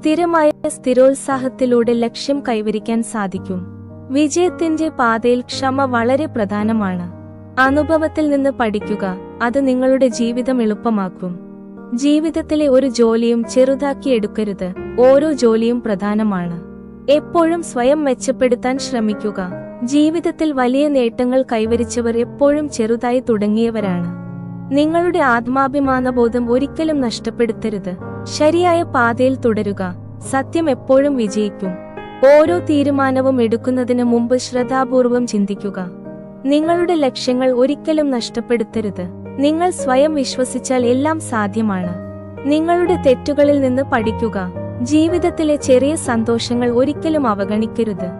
സ്ഥിരമായ സ്ഥിരോത്സാഹത്തിലൂടെ ലക്ഷ്യം കൈവരിക്കാൻ സാധിക്കും. വിജയത്തിന്റെ പാതയിൽ ക്ഷമ വളരെ പ്രധാനമാണ്. അനുഭവത്തിൽ നിന്ന് പഠിക്കുക അത് നിങ്ങളുടെ ജീവിതം എളുപ്പമാക്കും. ജീവിതത്തിലെ ഒരു ജോലിയും ചെറുതാക്കി എടുക്കരുത് ഓരോ ജോലിയും പ്രധാനമാണ്. എപ്പോഴും സ്വയം മെച്ചപ്പെടുത്താൻ ശ്രമിക്കുക. ജീവിതത്തിൽ വലിയ നേട്ടങ്ങൾ കൈവരിച്ചവർ എപ്പോഴും ചെറുതായി തുടങ്ങിയവരാണ്. നിങ്ങളുടെ ആത്മാഭിമാനബോധം ഒരിക്കലും നഷ്ടപ്പെടുത്തരുത്. ശരിയായ പാതയിൽ തുടരുക. സത്യം എപ്പോഴും വിജയിക്കും. ഓരോ തീരുമാനവും എടുക്കുന്നതിന് മുമ്പ് ശ്രദ്ധാപൂർവം ചിന്തിക്കുക. നിങ്ങളുടെ ലക്ഷ്യങ്ങൾ ഒരിക്കലും നഷ്ടപ്പെടുത്തരുത്. നിങ്ങൾ സ്വയം വിശ്വസിച്ചാൽ എല്ലാം സാധ്യമാണ്. നിങ്ങളുടെ തെറ്റുകളിൽ നിന്ന് പഠിക്കുക. ജീവിതത്തിലെ ചെറിയ സന്തോഷങ്ങൾ ഒരിക്കലും അവഗണിക്കരുത്.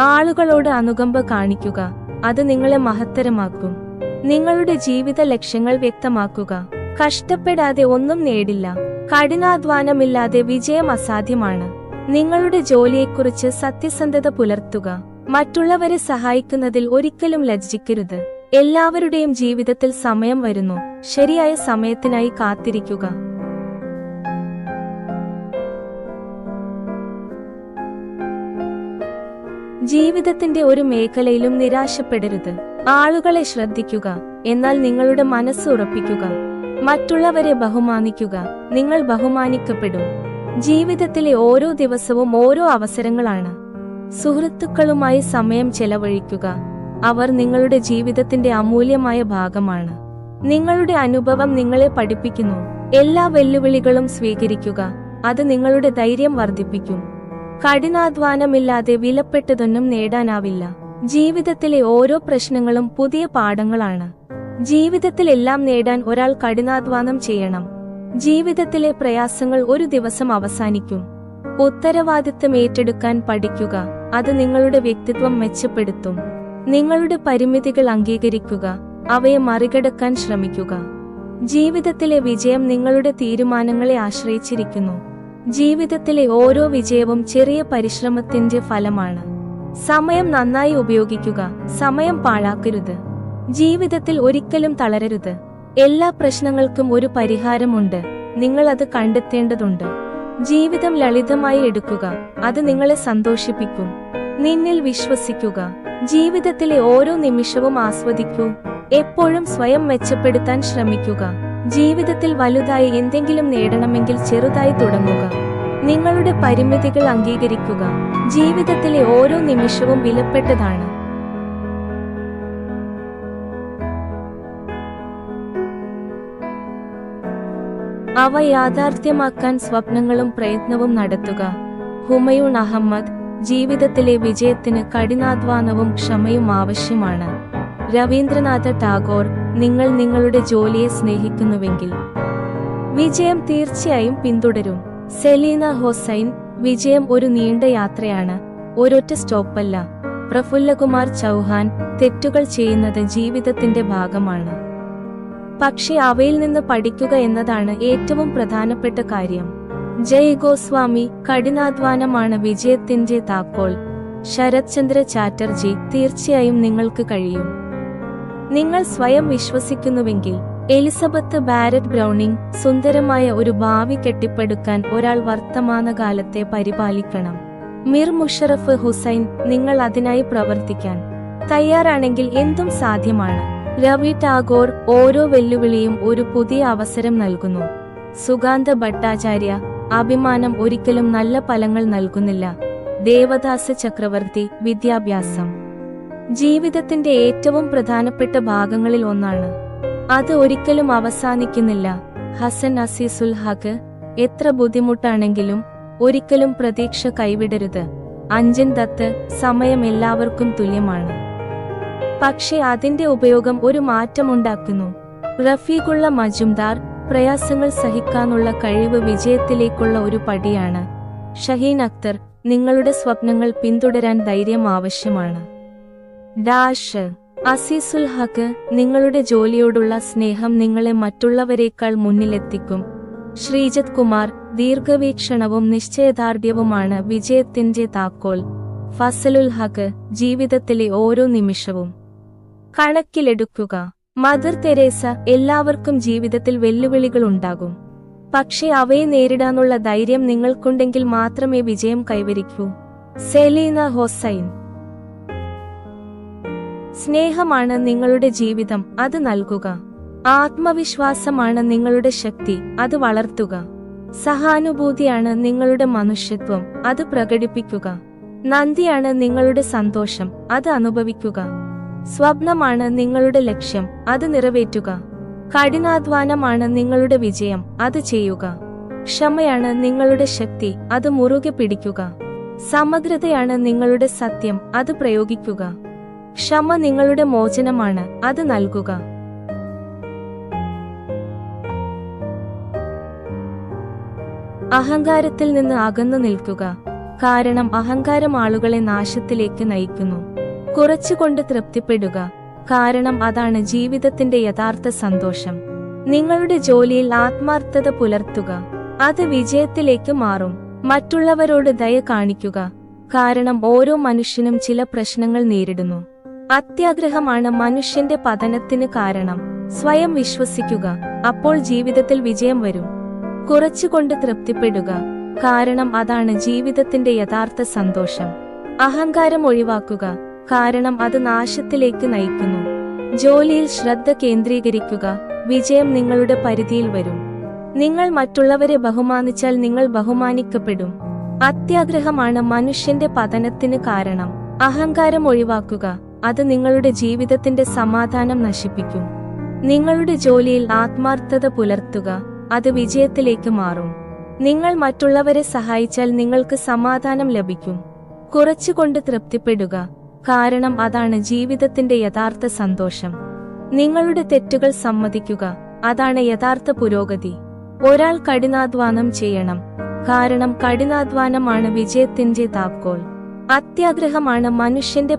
ആളുകളോട് അനുകമ്പ കാണിക്കുക. അത് നിങ്ങളെ മഹത്തരമാക്കും. നിങ്ങളുടെ ജീവിത ലക്ഷ്യങ്ങൾ വ്യക്തമാക്കുക. കഷ്ടപ്പെടാതെ ഒന്നും നേടില്ല. കഠിനാധ്വാനമില്ലാതെ വിജയം അസാധ്യമാണ്. നിങ്ങളുടെ ജോലിയെക്കുറിച്ച് സത്യസന്ധത പുലർത്തുക. മറ്റുള്ളവരെ സഹായിക്കുന്നതിൽ ഒരിക്കലും ലജ്ജിക്കരുത്. എല്ലാവരുടെയും ജീവിതത്തിൽ സമയം വരുന്നു. ശരിയായ സമയത്തിനായി കാത്തിരിക്കുക. ജീവിതത്തിന്റെ ഒരു മേഖലയിലും നിരാശപ്പെടരുത്. ആളുകളെ ശ്രദ്ധിക്കുക. എന്നാൽ നിങ്ങളുടെ മനസ്സ് ഉറപ്പിക്കുക. മറ്റുള്ളവരെ ബഹുമാനിക്കുക. നിങ്ങൾ ബഹുമാനിക്കപ്പെടും. ജീവിതത്തിലെ ഓരോ ദിവസവും ഓരോ അവസരങ്ങളാണ്. സുഹൃത്തുക്കളുമായി സമയം ചെലവഴിക്കുക. അവർ നിങ്ങളുടെ ജീവിതത്തിന്റെ അമൂല്യമായ ഭാഗമാണ്. നിങ്ങളുടെ അനുഭവം നിങ്ങളെ പഠിപ്പിക്കുന്നു. എല്ലാ വെല്ലുവിളികളും സ്വീകരിക്കുക. അത് നിങ്ങളുടെ ധൈര്യം വർദ്ധിപ്പിക്കും. കഠിനാധ്വാനമില്ലാതെ വിലപ്പെട്ടതൊന്നും നേടാനാവില്ല. ജീവിതത്തിലെ ഓരോ പ്രശ്നങ്ങളും പുതിയ പാഠങ്ങളാണ്. ജീവിതത്തിൽ എല്ലാം നേടാൻ ഒരാൾ കഠിനാധ്വാനം ചെയ്യണം. ജീവിതത്തിലെ പ്രയാസങ്ങൾ ഒരു ദിവസം അവസാനിക്കും. ഉത്തരവാദിത്തം ഏറ്റെടുക്കാൻ പഠിക്കുക. അത് നിങ്ങളുടെ വ്യക്തിത്വം മെച്ചപ്പെടുത്തും. നിങ്ങളുടെ പരിമിതികൾ അംഗീകരിക്കുക. അവയെ മറികടക്കാൻ ശ്രമിക്കുക. ജീവിതത്തിലെ വിജയം നിങ്ങളുടെ തീരുമാനങ്ങളെ ആശ്രയിച്ചിരിക്കുന്നു. ജീവിതത്തിലെ ഓരോ വിജയവും ചെറിയ പരിശ്രമത്തിന്റെ ഫലമാണ്. സമയം നന്നായി ഉപയോഗിക്കുക. സമയം പാഴാക്കരുത്. ജീവിതത്തിൽ ഒരിക്കലും തളരരുത്. എല്ലാ പ്രശ്നങ്ങൾക്കും ഒരു പരിഹാരമുണ്ട്. നിങ്ങൾ അത് കണ്ടെത്തേണ്ടതുണ്ട്. ജീവിതം ലളിതമായി എടുക്കുക. അത് നിങ്ങളെ സന്തോഷിപ്പിക്കും. നിന്നിൽ വിശ്വസിക്കുക. ജീവിതത്തിലെ ഓരോ നിമിഷവും ആസ്വദിക്കൂ. എപ്പോഴും സ്വയം മെച്ചപ്പെടുത്താൻ ശ്രമിക്കുക. ജീവിതത്തിൽ വലുതായി എന്തെങ്കിലും നേടണമെങ്കിൽ ചെറുതായി തുടങ്ങുക. നിങ്ങളുടെ പരിമിതികൾ അംഗീകരിക്കുക. ജീവിതത്തിലെ ഓരോ നിമിഷവും വിലപ്പെട്ടതാണ്. അവ യാഥാർത്ഥ്യമാക്കാൻ സ്വപ്നങ്ങളും പ്രയത്നവും നടത്തുക. ഹുമയൂൺ അഹമ്മദ് ജീവിതത്തിലെ വിജയത്തിന് കഠിനാധ്വാനവും ക്ഷമയും ആവശ്യമാണ്. രവീന്ദ്രനാഥ ടാഗോർ നിങ്ങൾ നിങ്ങളുടെ ജോലിയെ സ്നേഹിക്കുന്നുവെങ്കിൽ. വിജയം തീർച്ചയായും പിന്തുടരും. സെലീന ഹൊസൈൻ വിജയം ഒരു നീണ്ട യാത്രയാണ് ഒരൊറ്റ സ്റ്റോപ്പല്ല. പ്രഫുല്ലകുമാർ ചൗഹാൻ തെറ്റുകൾ ചെയ്യുന്നത് ജീവിതത്തിന്റെ ഭാഗമാണ്. പക്ഷെ അവയിൽ നിന്ന് പഠിക്കുക എന്നതാണ് ഏറ്റവും പ്രധാനപ്പെട്ട കാര്യം. ജയ് ഗോസ്വാമി കഠിനാധ്വാനമാണ് വിജയത്തിന്റെ താക്കോൽ. ശരത് ചന്ദ്ര ചാറ്റർജി തീർച്ചയായും നിങ്ങൾക്ക് കഴിയും. നിങ്ങൾ സ്വയം വിശ്വസിക്കുന്നുവെങ്കിൽ എലിസബത്ത് ബാരറ്റ് ബ്രൗണിംഗ് സുന്ദരമായ ഒരു ഭാവി കെട്ടിപ്പടുക്കാൻ ഒരാൾ വർത്തമാനകാലത്തെ പരിപാലിക്കണം. മിർ മുഷറഫ് ഹുസൈൻ നിങ്ങൾ അതിനായി പ്രവർത്തിക്കാൻ തയ്യാറാണെങ്കിൽ എന്തും സാധ്യമാണ്. രവി ടാഗോർ ഓരോ വെല്ലുവിളിയും ഒരു പുതിയ അവസരം നൽകുന്നു. സുഗാന്ത ഭട്ടാചാര്യ അഭിമാനം ഒരിക്കലും നല്ല ഫലങ്ങൾ നൽകുന്നില്ല. ദേവദാസ ചക്രവർത്തി വിദ്യാഭ്യാസം. ജീവിതത്തിന്റെ ഏറ്റവും പ്രധാനപ്പെട്ട ഭാഗങ്ങളിൽ ഒന്നാണ്. അത് ഒരിക്കലും അവസാനിക്കുന്നില്ല. ഹസൻ അസീസുൽ ഹക്ക് എത്ര ബുദ്ധിമുട്ടാണെങ്കിലും ഒരിക്കലും പ്രതീക്ഷ കൈവിടരുത്. അഞ്ചൻ ദത്ത് സമയം എല്ലാവർക്കും തുല്യമാണ്. പക്ഷെ അതിന്റെ ഉപയോഗം ഒരു മാറ്റമുണ്ടാക്കുന്നു. റഫീഖുള്ള മജുംദാർ പ്രയാസങ്ങൾ സഹിക്കാനുള്ള കഴിവ് വിജയത്തിലേക്കുള്ള ഒരു പടിയാണ്. ഷഹീൻ അക്തർ നിങ്ങളുടെ സ്വപ്നങ്ങൾ പിന്തുടരാൻ ധൈര്യം ആവശ്യമാണ്. ഡാഷ് അസീസുൽ ഹക്ക് നിങ്ങളുടെ ജോലിയോടുള്ള സ്നേഹം നിങ്ങളെ മറ്റുള്ളവരെക്കാൾ മുന്നിലെത്തിക്കും. ശ്രീജത് കുമാർ ദീർഘവീക്ഷണവും നിശ്ചയദാർഢ്യവുമാണ് വിജയത്തിന്റെ താക്കോൽ. ഫസലുൽ ഹക്ക് ജീവിതത്തിലെ ഓരോ നിമിഷവും. കണക്കിലെടുക്കുക. മദർ തെരേസ എല്ലാവർക്കും ജീവിതത്തിൽ വെല്ലുവിളികൾ ഉണ്ടാകും. പക്ഷേ അവയെ നേരിടാനുള്ള ധൈര്യം നിങ്ങൾക്കുണ്ടെങ്കിൽ മാത്രമേ വിജയം കൈവരിക്കൂ. സെലീന ഹൊസൈൻ. സ്നേഹമാണ് നിങ്ങളുടെ ജീവിതം അത് നൽകുക. ആത്മവിശ്വാസമാണ് നിങ്ങളുടെ ശക്തി അത് വളർത്തുക. സഹാനുഭൂതിയാണ് നിങ്ങളുടെ മനുഷ്യത്വം അത് പ്രകടിപ്പിക്കുക. നന്ദിയാണ് നിങ്ങളുടെ സന്തോഷം അത് അനുഭവിക്കുക. സ്വപ്നമാണ് നിങ്ങളുടെ ലക്ഷ്യം അത് നിറവേറ്റുക. കഠിനാധ്വാനമാണ് നിങ്ങളുടെ വിജയം അത് ചെയ്യുക. ക്ഷമയാണ് നിങ്ങളുടെ ശക്തി അത് മുറുകെ പിടിക്കുക. സമഗ്രതയാണ് നിങ്ങളുടെ സത്യം അത് പ്രയോഗിക്കുക. ക്ഷമ നിങ്ങളുടെ മോചനമാണ് അത് നൽകുക. അഹങ്കാരത്തിൽ നിന്ന് അകന്നു നിൽക്കുക. കാരണം അഹങ്കാരം ആളുകളെ നാശത്തിലേക്ക് നയിക്കുന്നു. കുറച്ചുകൊണ്ട് തൃപ്തിപ്പെടുക. കാരണം അതാണ് ജീവിതത്തിന്റെ യഥാർത്ഥ സന്തോഷം. നിങ്ങളുടെ ജോലിയിൽ ആത്മാർത്ഥത പുലർത്തുക. അത് വിജയത്തിലേക്ക് മാറും. മറ്റുള്ളവരോട് ദയ കാണിക്കുക. കാരണം ഓരോ മനുഷ്യനും ചില പ്രശ്നങ്ങൾ നേരിടുന്നു. അത്യാഗ്രഹമാണ് മനുഷ്യന്റെ പതനത്തിന് കാരണം. സ്വയം വിശ്വസിക്കുക. അപ്പോൾ ജീവിതത്തിൽ വിജയം വരും. കുറച്ചുകൊണ്ട് തൃപ്തിപ്പെടുക. കാരണം അതാണ് ജീവിതത്തിന്റെ യഥാർത്ഥ സന്തോഷം. അഹങ്കാരം ഒഴിവാക്കുക. കാരണം അത് നാശത്തിലേക്ക് നയിക്കുന്നു. ജോലിയിൽ ശ്രദ്ധ കേന്ദ്രീകരിക്കുക. വിജയം നിങ്ങളുടെ പരിധിയിൽ വരും. നിങ്ങൾ മറ്റുള്ളവരെ ബഹുമാനിച്ചാൽ നിങ്ങൾ ബഹുമാനിക്കപ്പെടും. അത്യാഗ്രഹമാണ് മനുഷ്യന്റെ പതനത്തിന് കാരണം. അഹങ്കാരം ഒഴിവാക്കുക. അത് നിങ്ങളുടെ ജീവിതത്തിന്റെ സമാധാനം നശിപ്പിക്കും. നിങ്ങളുടെ ജോലിയിൽ ആത്മാർത്ഥത പുലർത്തുക. അത് വിജയത്തിലേക്ക് മാറും. നിങ്ങൾ മറ്റുള്ളവരെ സഹായിച്ചാൽ നിങ്ങൾക്ക് സമാധാനം ലഭിക്കും. കുറച്ചുകൊണ്ട് തൃപ്തിപ്പെടുക. കാരണം അതാണ് ജീവിതത്തിന്റെ യഥാർത്ഥ സന്തോഷം. നിങ്ങളുടെ തെറ്റുകൾ സമ്മതിക്കുക അതാണ് യഥാർത്ഥ പുരോഗതി. ഒരാൾ കഠിനാധ്വാനം ചെയ്യണം കാരണം കഠിനാധ്വാനമാണ് വിജയത്തിന്റെ താക്കോൽ. അത്യാഗ്രഹമാണ് മനുഷ്യന്റെ